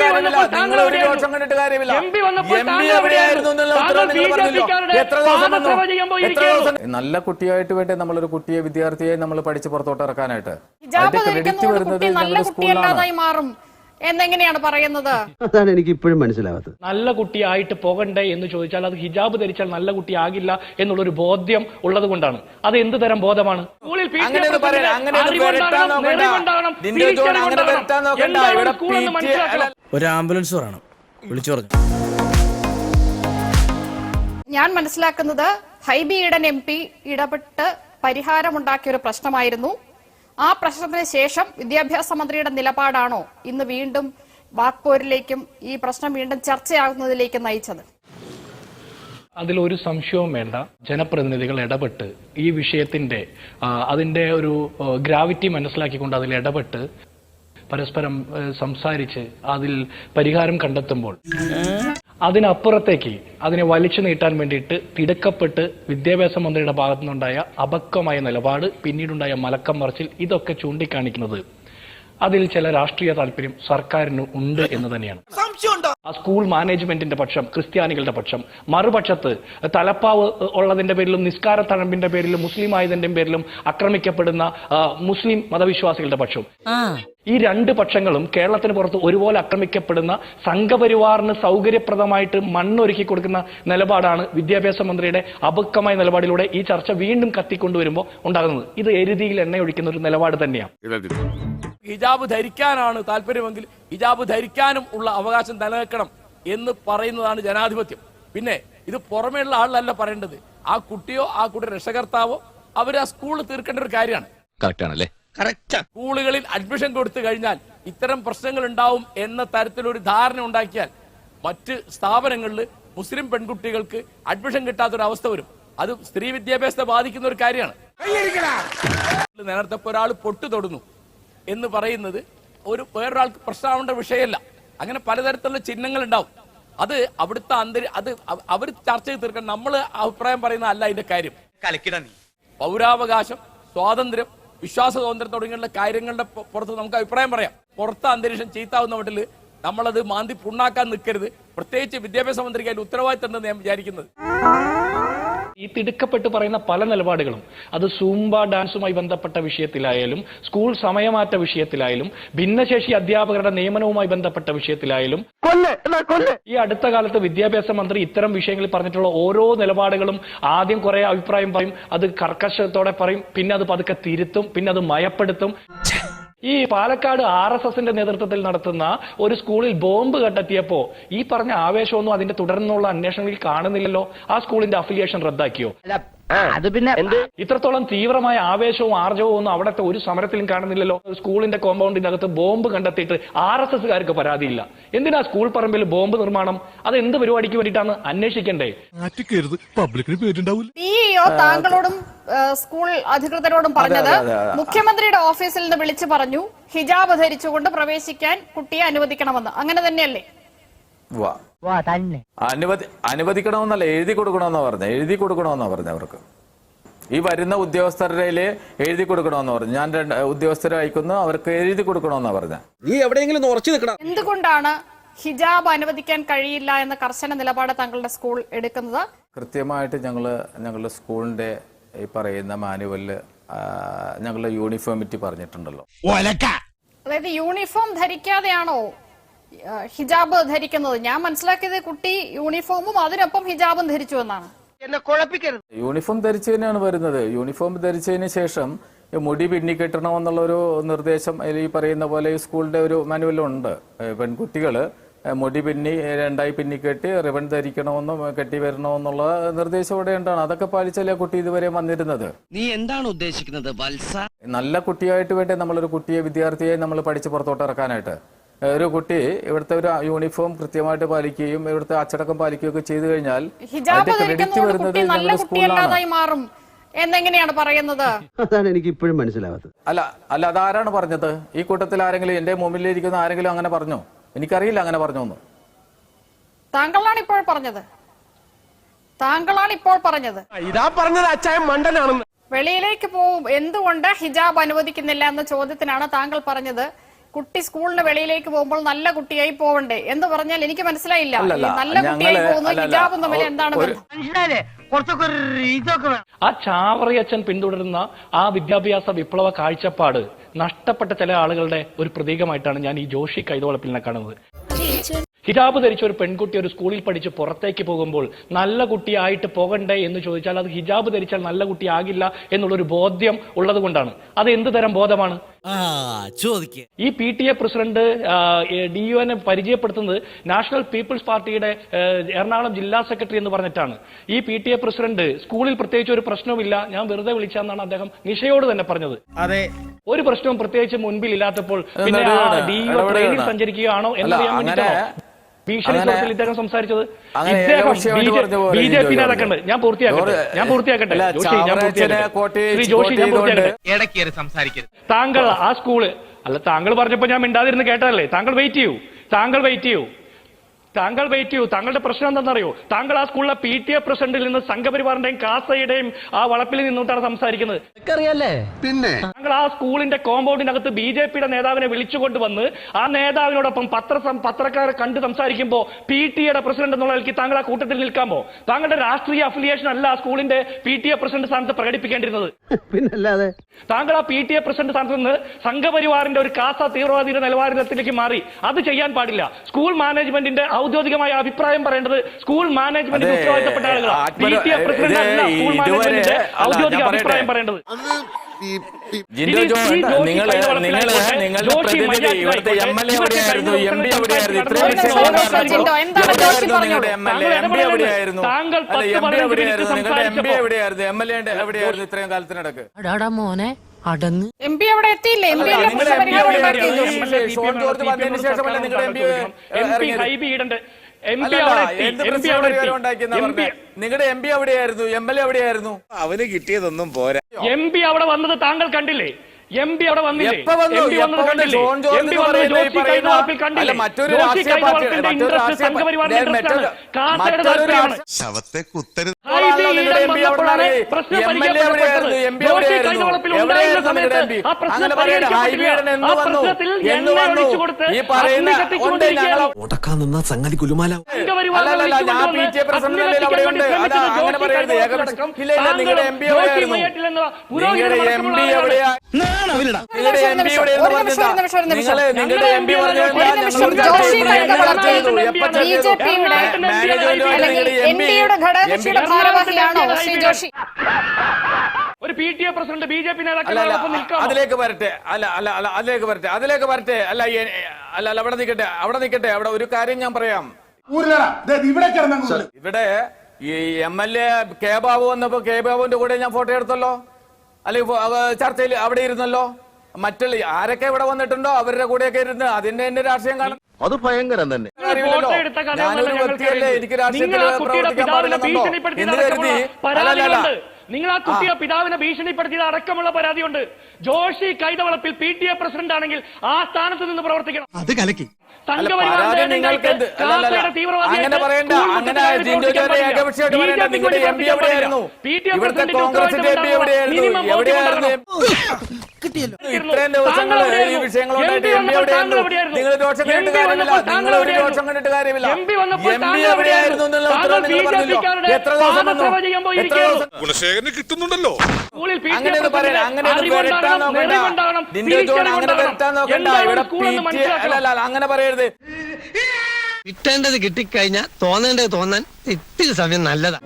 കണ്ടിട്ട് കാര്യമില്ല. വന്നപ്പോൾ നിങ്ങൾ ഒരു താങ്കൾ ദോഷം കണ്ടിട്ട് കാര്യമില്ല. എം പി വന്നപ്പോൾ എം പി താങ്കൾ എവിടെയായിരുന്നു? എന്നുള്ള താങ്കൾ നിങ്ങൾ പറഞ്ഞില്ലോ എത്ര ദിവസം വന്നു? പാദസേവ എത്ര ദിവസം? നല്ല കുട്ടിയായിട്ട് വേണ്ടി നമ്മളൊരു കുട്ടിയെ വിദ്യാർത്ഥിയെ നമ്മൾ പഠിച്ച് പുറത്തോട്ട് ഇറക്കാനായിട്ട്? അതിന്റെ ക്രെഡിറ്റ് വരുന്നത് സ്കൂളിലാണ്. മാറും. എന്നെങ്ങനെയാണ് പറയുന്നത് അതാണ് എനിക്ക് ഇപ്പോഴും മനസ്സിലാവാത്തത് നല്ല കുട്ടിയായിട്ട് പോകണ്ടേ എന്ന് ചോദിച്ചാൽ അത് ഹിജാബ് ധരിച്ചാൽ നല്ല കുട്ടി കുട്ടിയാകില്ല എന്നുള്ളൊരു ബോധ്യം ഉള്ളത് കൊണ്ടാണ് അത് എന്ത് തരം ബോധമാണ് സ്കൂളിൽ പി ടി എ അങ്ങനെ ഒന്ന് പറയരുത്. അങ്ങനെ ഒന്ന് അറിവുണ്ടാകണം, വരട്ടാൻ നോക്കണ്ട. നിറവുണ്ടാകണം, ലിൻഡോ ജോൺ അങ്ങനെ വരട്ടാൻ നോക്കണ്ട. എന്താണ് ഇവിടെ സ്കൂൾ എന്ന് പി ടി എ മനസ്സിലാക്കണം. ഒരു ആംബുലൻസ് വേണം വിളിച്ചു പറഞ്ഞു ഞാൻ മനസ്സിലാക്കുന്നത് ഹൈബി ഈഡൻ എം പി ഇടപെട്ട് പരിഹാരമുണ്ടാക്കിയ ഒരു പ്രശ്നമായിരുന്നു ആ പ്രശ്നത്തിന് ശേഷം വിദ്യാഭ്യാസ മന്ത്രിയുടെ നിലപാടാണോ? ഇന്ന് വീണ്ടും വാക്പോരിലേക്കും ഈ പ്രശ്നം വീണ്ടും ചർച്ചയാകുന്നതിലേക്ക് നയിച്ചത്. അതിലൊരു സംശയവും വേണ്ട. ജനപ്രതിനിധികൾ ഇടപെട്ട് ഈ വിഷയത്തിന്റെ അതിന്റെ ഒരു ഗ്രാവിറ്റി മനസ്സിലാക്കിക്കൊണ്ട് അതിൽ ഇടപെട്ട് പരസ്പരം സംസാരിച്ച് അതിൽ പരിഹാരം കണ്ടെത്തുമ്പോൾ. അതിനപ്പുറത്തേക്ക് അതിനെ വലിച്ചു നീട്ടാൻ വേണ്ടിയിട്ട് തിടുക്കപ്പെട്ട് വിദ്യാഭ്യാസ മന്ത്രിയുടെ ഭാഗത്തു നിന്നുണ്ടായ അപക്വമായ നിലപാട് പിന്നീടുണ്ടായ മലക്കം മറിച്ചിൽ ഇതൊക്കെ ചൂണ്ടിക്കാണിക്കുന്നത്. അതിൽ ചില രാഷ്ട്രീയ താല്പര്യം സർക്കാരിന് ഉണ്ട് എന്ന് തന്നെയാണ്. ആ സ്കൂൾ മാനേജ്മെന്റിന്റെ പക്ഷം ക്രിസ്ത്യാനികളുടെ പക്ഷം. മറുപക്ഷത്ത് തലപ്പാവ് ഉള്ളതിന്റെ പേരിലും നിസ്കാര തഴമ്പിന്റെ പേരിലും മുസ്ലിം ആയതിന്റെ പേരിലും ആക്രമിക്കപ്പെടുന്ന മുസ്ലിം മതവിശ്വാസികളുടെ പക്ഷം. ഈ രണ്ട് പക്ഷങ്ങളും കേരളത്തിന് പുറത്ത് ഒരുപോലെ ആക്രമിക്കപ്പെടുന്ന സംഘപരിവാറിന് സൗകര്യപ്രദമായിട്ട് മണ്ണൊരുക്കി കൊടുക്കുന്ന നിലപാടാണ് വിദ്യാഭ്യാസ മന്ത്രിയുടെ അപക്വമായ നിലപാടിലൂടെ ഈ ചർച്ച വീണ്ടും കത്തിക്കൊണ്ടുവരുമ്പോൾ ഉണ്ടാകുന്നത്. ഇത് എരുതിയിൽ എണ്ണയൊഴിക്കുന്ന ഒരു നിലപാട് തന്നെയാണ്. ഹിജാബ് ധരിക്കാനാണ് താല്പര്യമെങ്കിൽ ഹിജാബ് ധരിക്കാനും ഉള്ള അവകാശം നിലനിൽക്കണം എന്ന് പറയുന്നതാണ് ജനാധിപത്യം. പിന്നെ ഇത് പുറമേയുള്ള ആളല്ല പറയേണ്ടത്. ആ കുട്ടിയോ ആ കുട്ടിയുടെ രക്ഷകർത്താവോ അവർ ആ സ്കൂളിൽ തീർക്കേണ്ട ഒരു കാര്യമാണ്. സ്കൂളുകളിൽ അഡ്മിഷൻ കൊടുത്തു കഴിഞ്ഞാൽ ഇത്തരം പ്രശ്നങ്ങൾ ഉണ്ടാവും എന്ന തരത്തിലൊരു ധാരണ ഉണ്ടാക്കിയാൽ മറ്റ് സ്ഥാപനങ്ങളിൽ മുസ്ലിം പെൺകുട്ടികൾക്ക് അഡ്മിഷൻ കിട്ടാത്തൊരു അവസ്ഥ വരും. അത് സ്ത്രീ വിദ്യാഭ്യാസത്തെ ബാധിക്കുന്ന ഒരു കാര്യമാണ്. നേരത്തെ ഒരാൾ പൊട്ടു തൊടുന്നു. എന്ന് പറയുന്നത് ഒരു വേറൊരാൾക്ക് പ്രശ്നമാവേണ്ട വിഷയമല്ല. അങ്ങനെ പലതരത്തിലുള്ള ചിഹ്നങ്ങൾ ഉണ്ടാവും അത് അവിടുത്തെ അന്തരി അത് അവർ ചർച്ച ചെയ്ത് തീർക്കണം നമ്മൾ അഭിപ്രായം പറയുന്ന അല്ല അതിന്റെ കാര്യം. പൗരാവകാശം സ്വാതന്ത്ര്യം വിശ്വാസ സ്വാതന്ത്ര്യം തുടങ്ങിയുള്ള കാര്യങ്ങളുടെ പുറത്ത് നമുക്ക് അഭിപ്രായം പറയാം. പുറത്ത് അന്തരീക്ഷം ചീത്താവുന്ന മട്ടിൽ നമ്മളത് മാന്തി പുണ്ണാക്കാൻ നിൽക്കരുത് പ്രത്യേകിച്ച് വിദ്യാഭ്യാസ മന്ത്രിക്ക് അതിന്റെ ഉത്തരവാദിത്തം ഉണ്ടെന്ന് ഞാൻ വിചാരിക്കുന്നത്. ഈ തിടുക്കപ്പെട്ട് പറയുന്ന പല നിലപാടുകളും. അത് സൂംബ ഡാൻസുമായി ബന്ധപ്പെട്ട വിഷയത്തിലായാലും സ്കൂൾ സമയമാറ്റ വിഷയത്തിലായാലും ഭിന്നശേഷി അധ്യാപകരുടെ നിയമനവുമായി ബന്ധപ്പെട്ട വിഷയത്തിലായാലും ഈ അടുത്ത കാലത്ത് വിദ്യാഭ്യാസ മന്ത്രി ഇത്തരം വിഷയങ്ങളിൽ പറഞ്ഞിട്ടുള്ള ഓരോ നിലപാടുകളും ആദ്യം കുറെ അഭിപ്രായം പറയും അത് കർക്കശത്തോടെ പറയും പിന്നെ അത് പതുക്കെ തിരുത്തും പിന്നെ അത് മയപ്പെടുത്തും. ഈ പാലക്കാട് ആർ എസ് എസിന്റെ നേതൃത്വത്തിൽ നടത്തുന്ന ഒരു സ്കൂളിൽ ബോംബ് കണ്ടെത്തിയപ്പോ ഈ പറഞ്ഞ ആവേശമൊന്നും അതിന്റെ തുടർന്നുള്ള അന്വേഷണങ്ങളിൽ കാണുന്നില്ലല്ലോ. ആ സ്കൂളിന്റെ അഫിലിയേഷൻ റദ്ദാക്കിയോ? അത് പിന്നെ ഇത്രത്തോളം തീവ്രമായ ആവേശവും ആർജവും ഒന്നും അവിടുത്തെ ഒരു സമരത്തിലും കാണുന്നില്ലല്ലോ. സ്കൂളിന്റെ കോമ്പൗണ്ടിനകത്ത് ബോംബ് കണ്ടെത്തിയിട്ട് ആർ എസ് എസ്കാർക്ക് പരാതിയില്ല. എന്തിനാ സ്കൂൾ പറമ്പിൽ ബോംബ് നിർമ്മാണം? അത് എന്ത് പരിപാടിക്ക് വേണ്ടിയിട്ടാണ് അന്വേഷിക്കണ്ടേ? പബ്ലിക്കിന് താങ്കളോടും സ്കൂൾ അധികൃതരോടും പറഞ്ഞത്. മുഖ്യമന്ത്രിയുടെ ഓഫീസിൽ നിന്ന് വിളിച്ചു പറഞ്ഞു ഹിജാബ് ധരിച്ചുകൊണ്ട് പ്രവേശിക്കാൻ കുട്ടിയെ അനുവദിക്കണമെന്ന്. അങ്ങനെ തന്നെയല്ലേ? അനുവദി അനുവദിക്കണമെന്നല്ല എഴുതി കൊടുക്കണമെന്നാ പറഞ്ഞ. എഴുതി കൊടുക്കണമെന്നാ പറഞ്ഞ അവർക്ക്. ഈ വരുന്ന ഉദ്യോഗസ്ഥരുടെ എഴുതി കൊടുക്കണമെന്ന് പറഞ്ഞു. ഞാൻ രണ്ട് ഉദ്യോഗസ്ഥരെ അയക്കുന്നു അവർക്ക് എഴുതി കൊടുക്കണമെന്നാ പറഞ്ഞ. നീ എവിടെയെങ്കിലും ഉറച്ചു നിൽക്കണം. എന്തുകൊണ്ടാണ് ഹിജാബ് അനുവദിക്കാൻ കഴിയില്ല എന്ന കർശന നിലപാട് താങ്കളുടെ സ്കൂൾ എടുക്കുന്നത്? കൃത്യമായിട്ട് ഞങ്ങൾ ഞങ്ങളുടെ സ്കൂളിന്റെ ഈ പറയുന്ന മാനുവലിൽ ഞങ്ങളുടെ യൂണിഫോമിറ്റി പറഞ്ഞിട്ടുണ്ടല്ലോ. അതായത് യൂണിഫോം ധരിക്കാതെയാണോ ഹിജാബ് ധരിക്കുന്നത്. ഞാൻ മനസ്സിലാക്കിയത് കുട്ടി യൂണിഫോമും അതിനൊപ്പം ഹിജാബും ധരിച്ചു എന്നാണ്. എന്നെ കുഴപ്പിക്കരുത്. യൂണിഫോം ധരിച്ചതിനാണ് വരുന്നത്. യൂണിഫോം ധരിച്ചതിന് ശേഷം മുടി പിന്നിക്കെട്ടണമെന്നുള്ള ഒരു നിർദ്ദേശം ഈ പറയുന്ന പോലെ ഈ സ്കൂളിന്റെ ഒരു മാനുവലുണ്ട്. പെൺകുട്ടികൾ മുടി പിന്നി രണ്ടായി പിന്നിക്കെട്ടി റിബൺ ധരിക്കണമെന്നും കെട്ടി വരണമെന്നുള്ള നിർദ്ദേശം ഇവിടെ ഉണ്ടാണ്. അതൊക്കെ പാലിച്ചല്ലേ കുട്ടി ഇതുവരെ വന്നിരുന്നത്. നീ എന്താണ് ഉദ്ദേശിക്കുന്നത് വത്സ? നല്ല കുട്ടിയായിട്ട് വേണ്ടി നമ്മളൊരു കുട്ടിയെ വിദ്യാർത്ഥിയെ നമ്മൾ പഠിച്ച് പുറത്തോട്ട് ഇറക്കാനായിട്ട്? ഒരു കുട്ടി ഇവിടുത്തെ ഒരു യൂണിഫോം കൃത്യമായിട്ട് പാലിക്കുകയും ഇവിടുത്തെ അച്ചടക്കം പാലിക്കുകയൊക്കെ ചെയ്തു കഴിഞ്ഞാൽ ക്രെഡിറ്റ് വരുന്നത് ഞങ്ങളുടെ സ്കൂളിലാണ് എന്നെങ്ങനെയാണ് പറയുന്നത്? അതാണ് എനിക്ക് ഇപ്പോഴും മനസ്സിലാവാത്തത്. അല്ല അല്ല അതാരാണ് പറഞ്ഞത്? ഈ കൂട്ടത്തിൽ ആരെങ്കിലും എന്റെ മുമ്പിലിരിക്കുന്ന ആരെങ്കിലും അങ്ങനെ പറഞ്ഞോ? എനിക്കറിയില്ല അങ്ങനെ പറഞ്ഞോന്ന്. താങ്കളാണ് ഇപ്പോൾ പറഞ്ഞത്. താങ്കളാണ് ഇപ്പോൾ പറഞ്ഞത്. ഇതാ പറഞ്ഞത് അച്ചായ മണ്ടനാണെന്ന്. വെളിയിലേക്ക് പോവും. എന്തുകൊണ്ട് ഹിജാബ് അനുവദിക്കുന്നില്ല എന്ന ചോദ്യത്തിനാണ് താങ്കൾ പറഞ്ഞത്? കുട്ടി സ്കൂളിന് വെളിയിലേക്ക് പോകുമ്പോൾ നല്ല കുട്ടിയായി പോവണ്ടേ? എന്ന് പറഞ്ഞാൽ എനിക്ക് മനസ്സിലായില്ല. നല്ല കുട്ടിയായി പോകുന്നു ഹിജാബും തമ്മിൽ എന്താണ് ആ ചാവറി അച്ഛൻ ഇതൊക്കെ വേണം. ആ ചാവറയച്ചൻ പിന്തുടരുന്ന ആ വിദ്യാഭ്യാസ വിപ്ലവ കാഴ്ചപ്പാട് നഷ്ടപ്പെട്ട ചില ആളുകളുടെ ഒരു പ്രതീകമായിട്ടാണ് ഞാൻ ഈ ജോഷി കൈതോളപ്പിലിനെ കാണുന്നത്. ഹിജാബ് ധരിച്ച ഒരു പെൺകുട്ടി ഒരു സ്കൂളിൽ പഠിച്ച് പുറത്തേക്ക് പോകുമ്പോൾ നല്ല കുട്ടിയായിട്ട് പോകണ്ടേ എന്ന് ചോദിച്ചാൽ അത് ഹിജാബ് ധരിച്ചാൽ നല്ല കുട്ടിയാകില്ല എന്നുള്ളൊരു ബോധ്യം ഉള്ളത് കൊണ്ടാണ് അത് എന്ത് തരം ബോധമാണ്? ആ ചോദിക്കേ. ഈ P T A president D U എനെ പരിചയപ്പെടുത്തുന്നത് നാഷണൽ പീപ്പിൾസ് പാർട്ടിയുടെ എറണാകുളം ജില്ലാ സെക്രട്ടറി എന്ന് പറഞ്ഞിട്ടാണ്. ഈ പി ടി എ പ്രസിഡന്റ് സ്കൂളിൽ പ്രത്യേകിച്ച് ഒരു പ്രശ്നവുമില്ല. ഞാൻ വെറുതെ വിളിച്ചാന്നാണ് അദ്ദേഹം നിഷയോട് തന്നെ പറഞ്ഞത്. അതെ. ഒരു പ്രശ്നവും പ്രത്യേകിച്ച് മുൻപിൽ ഇല്ലാത്തപ്പോൾ പിന്നെ ഡി യു. ട്രെയിനിൽ സഞ്ചരിക്കുകയാണോ എന്നറിയാൻ വേണ്ടിയിട്ടാണോ? ഭീഷണി അങ്ങനെ- സ്വരത്തിൽ ഇദ്ദേഹം സംസാരിച്ചത്. ഇദ്ദേഹം ബി ജെ പി. നേതാക്കളുണ്ട് ഞാൻ പൂർത്തിയാക്കട്ടെ. ഞാൻ പൂർത്തിയാക്കട്ടെ. ജോഷി ഞാൻ പൂർത്തിയാക്കട്ടെ. ശ്രീ ജോഷി ഞാൻ കോട്ടി പൂർത്തിയാക്കട്ടെ. താങ്കൾ ആ സ്കൂൾ അല്ല താങ്കൾ പറഞ്ഞപ്പോ ഞാൻ മിണ്ടാതിരുന്ന് കേട്ടതല്ലേ? താങ്കൾ വെയിറ്റ് ചെയ്യൂ. താങ്കൾ വെയിറ്റ് ചെയ്യൂ. താങ്കൾ വെയിറ്റ് ചെയ്യൂ. താങ്കളുടെ പ്രശ്നം എന്താണെന്നറിയോ? താങ്കൾ ആ സ്കൂളിലെ പി ടി എ പ്രസിഡന്റിൽ നിന്ന് സംഘപരിവാറിന്റെയും കാസയുടെയും ആ വളപ്പിൽ നിന്നിട്ടാണ് സംസാരിക്കുന്നത്. പിന്നെ? താങ്കൾ ആ സ്കൂളിന്റെ കോമ്പൗണ്ടിനകത്ത് ബി ജെ പിയുടെ നേതാവിനെ വിളിച്ചുകൊണ്ട് വന്ന് ആ നേതാവിനോടൊപ്പം പത്ര പത്രക്കാരെ കണ്ട് സംസാരിക്കുമ്പോൾ പി ടി എയുടെ പ്രസിഡന്റ് എന്നുള്ള നിലയ്ക്ക് താങ്കൾ ആ കൂട്ടത്തിൽ നിൽക്കാമോ? താങ്കളുടെ രാഷ്ട്രീയ അഫിലിയേഷൻ അല്ല ആ സ്കൂളിന്റെ പി ടി എ പ്രസിഡന്റ് സ്ഥാനത്ത് പ്രകടിപ്പിക്കേണ്ടിരുന്നത് പിന്നല്ലാതെ? താങ്കൾ ആ പി ടി എ പ്രസിഡന്റ് സ്ഥാനത്ത് നിന്ന് സംഘപരിവാറിന്റെ ഒരു കാസ തീവ്രവാദിയുടെ നിലവാരത്തിലേക്ക് മാറി. അത് ചെയ്യാൻ പാടില്ല. സ്കൂൾ മാനേജ്മെന്റിന്റെ ഔദ്യോഗികമായ അഭിപ്രായം പറയേണ്ടത് സ്കൂൾ മാനേജ്മെന്റിന് അതെ, ഉത്തരവാദിത്തപ്പെട്ട ആളുകളാണ് ഔദ്യോഗിക അഭിപ്രായം പറയേണ്ടത്. ജിൻഡോ നിങ്ങൾ നിങ്ങൾ നിങ്ങളുടെ ജോഷി പ്രതിനിധി മയ്യാറ്റിലായിക്കോട്ടെ, ഇവിടുത്തെ എം എൽ എ ഇവർക്ക് എവിടെയായിരുന്നു കഴിഞ്ഞ എം പി ദിവസം എവിടെയായിരുന്നു ഇത്രയും ഒരു വിഷയങ്ങൾ നിമിഷം ഉണ്ടായിരുന്നു. ജിൻഡോ, എന്താണ് ജോഷി എവിടെയായിരുന്നു നിങ്ങളുടെ എം എൽ എ താങ്കൾ എം പി എവിടെയായിരുന്നു? താങ്കൾ അല്ല പത്ത് എം പി പതിനഞ്ച് എവിടെയായിരുന്നു? മിനിറ്റ് നിങ്ങളുടെ എം പി എവിടെയായിരുന്നു? എം എൽ എ എവിടെയായിരുന്നു ഇത്രയും കാലത്തിനിടക്ക്? മോനെ. അടങ്ങ്. എം പി അവിടെ എത്തിയില്ലേ? എം പി? ഹൈബി ഇടണ്ട്? നിങ്ങളുടെ എം പി എവിടെയായിരുന്നു എം എൽ എ എവിടെയായിരുന്നു അവന് കിട്ടിയതൊന്നും പോരാ. എം പി അവിടെ വന്നത് താങ്കൾ കണ്ടില്ലേ? എം പി അവിടെ വന്നില്ലേ? മറ്റൊരു രാഷ്ട്രീയ പാർട്ടി- ശവത്തെ കുത്തരുത്. നിന്നാ സംഗതി കുലുമാല. അല്ലല്ല ഞാൻ പി ടി എ പ്രസിഡന്റ് അവിടെ ഉണ്ട്. അല്ല അങ്ങനെ പറയരുത്. ഏകപക്ഷം ഇല്ല ഇല്ല നിങ്ങളുടെ എം പി എവിടെയായിരുന്നു നിങ്ങളുടെ എം പി എവിടെയാ ഒരു P T A president B J P നേതാക്കളോടൊപ്പം അതിലേക്ക് വരട്ടെ അല്ല അല്ല അല്ല അതിലേക്ക് വരട്ടെ അതിലേക്ക് വരട്ടെ അല്ല അല്ല അല്ല അവിടെ നിൽക്കട്ടെ അവിടെ നിൽക്കട്ടെ അവിടെ ഒരു കാര്യം ഞാൻ പറയാം ഇവിടെ ഈ M L A K Babu വന്നപ്പോ കെ ബാബുവിന്റെ കൂടെ ഞാൻ ഫോട്ടോ എടുത്തല്ലോ അവ ചർച്ചയിൽ അവിടെ ഇരുന്നല്ലോ? മറ്റുള്ള ആരൊക്കെ ഇവിടെ വന്നിട്ടുണ്ടോ? അവരുടെ കൂടെയൊക്കെ ഇരുന്ന് അതിന്റെ തന്നെ രാഷ്ട്രീയം കാണും. അത് ഭയങ്കരം തന്നെ. ഞാനൊരു വ്യക്തിയല്ലേ എനിക്ക് രാഷ്ട്രീയത്തിൽ നിങ്ങൾ ആ കുട്ടിയുടെ പ്രവർത്തിക്കാൻ പിതാവിനെ പാടില്ലെന്നുണ്ടോ ഭീഷണിപ്പെടുത്തിയത് എന്ന് കരുതി അടക്കമുള്ള അല്ലല്ല പരാതിയുണ്ട്. നിങ്ങൾ ആ കുട്ടിയുടെ പിതാവിനെ ഭീഷണിപ്പെടുത്തിയത് അടക്കമുള്ള പരാതിയുണ്ട്. Joshi Kaithavalappil P T A president ആണെങ്കിൽ ആ സ്ഥാനത്ത് നിന്ന് പ്രവർത്തിക്കണം. അത് കലക്കി. അങ്ങനെ പറയണ്ട. അങ്ങനെ ജിൻഡോ പറയണ്ട BJP നിങ്ങളുടെ എം പി എവിടെയായിരുന്നു. ഇവിടുത്തെ കോൺഗ്രസിന്റെ എം പി എവിടെയായിരുന്നു? എവിടെയായിരുന്നു? കിട്ടിയല്ലോ. ഇത്രയും ദിവസങ്ങൾ ഈ വിഷയങ്ങളുണ്ടായിട്ട് എം പി എവിടെയായിരുന്നു? നിങ്ങൾ രോഷം കണ്ടിട്ട് കാര്യമില്ല. നിങ്ങൾ ഒരു രോഷം കണ്ടിട്ട് കാര്യമില്ല. എം പി എവിടെയായിരുന്നു? എന്നുള്ള ഉത്തരവ് നിങ്ങൾ പറഞ്ഞില്ലോ. എത്ര ദിവസം വന്നു പാദസേവ ചെയ്യാൻ എത്ര ദിവസം ഗുണശേഖരന് കിട്ടുന്നുണ്ടല്ലോ. അങ്ങനെ ഒന്ന് പറയാൻ അങ്ങനെ അങ്ങനെ പറയരുത്. കിട്ടേണ്ടത് കിട്ടിക്കഴിഞ്ഞാൽ തോന്നേണ്ടത് തോന്നാൻ ഇത്തിരി സമയം നല്ലതാ.